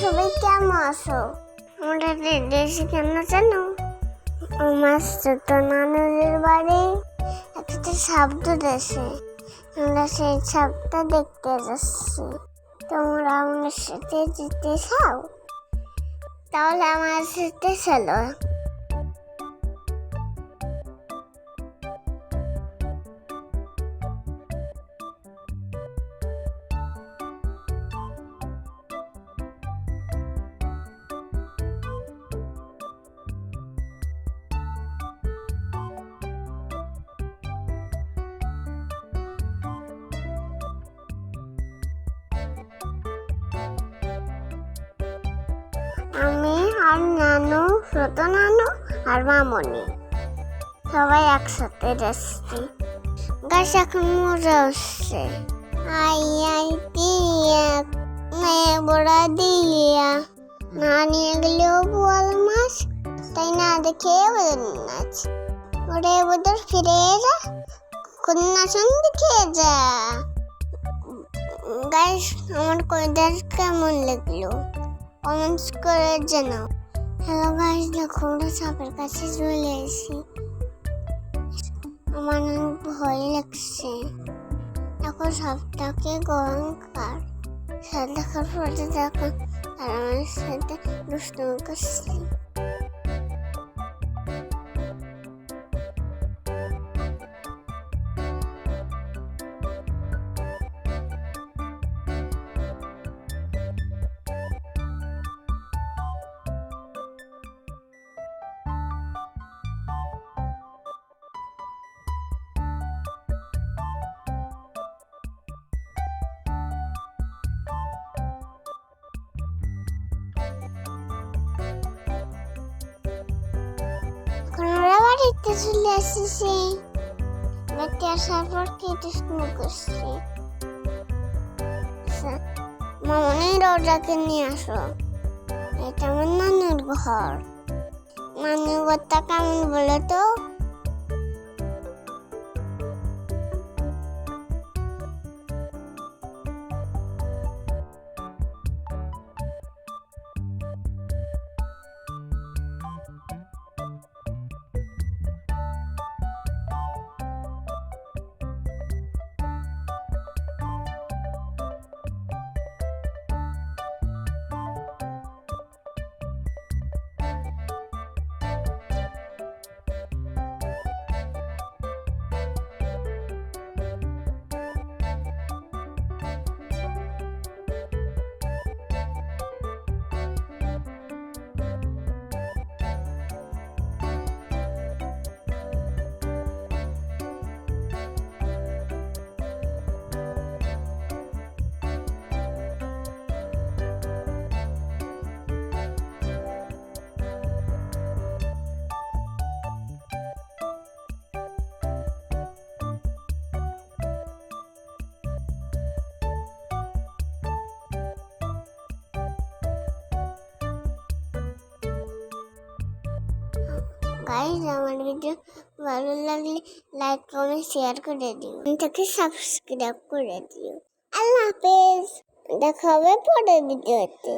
সবাই কেমন আছো আমরা দেশে কেন জানো? আমার ছোট নানুদের বাড়ি, একটা শব্দ দেশে। আমরা সেই শব্দটা দেখতে যাচ্ছি। তোমরা আমার সাথে যেতে চাও? তাহলে আমার সাথে চলো। আমি আর নানু ছোট নানু আর মামনি। সবাই একসাথে যাচ্ছি। গাছ এখন মজা হচ্ছে। আই আই দিয়া মেয়ে বড়া দিয়া। না নিয়ে গেলেও বোয়াল মাছ, তাই না দেখে ওদের নাচ ওরে ওদের ফিরে যা। কন্যা দেখে যা। গাইস আমার কইদার কেমন লাগল? কমেন্টস করে জানাও হ্যালো গাইস দেখো আমরা সাপের কাছে চলে এসেছি। আমার অনেক ভয় লাগছে। দেখো সাপটাকে গরম কার। সাপ দেখার পরে দেখো, আর আমার সাথে দুষ্টুমি করছি। বাড়িতে চলে এসেছি বাড়িতে আসার পর কি দুষ্টুমি করছি? আচ্ছা, মামনির ওটাকে নিয়ে আসো। এটা আমার নানুর ঘর। নানুর ঘরটা কেমন বলো তো? গাইজ আমার ভিডিও ভালো লাগলে লাইক কমেন্ট শেয়ার করে দিও এটাকে সাবস্ক্রাইব করে দিও আল্লাহ হাফেজ দেখা হবে পরের ভিডিওতে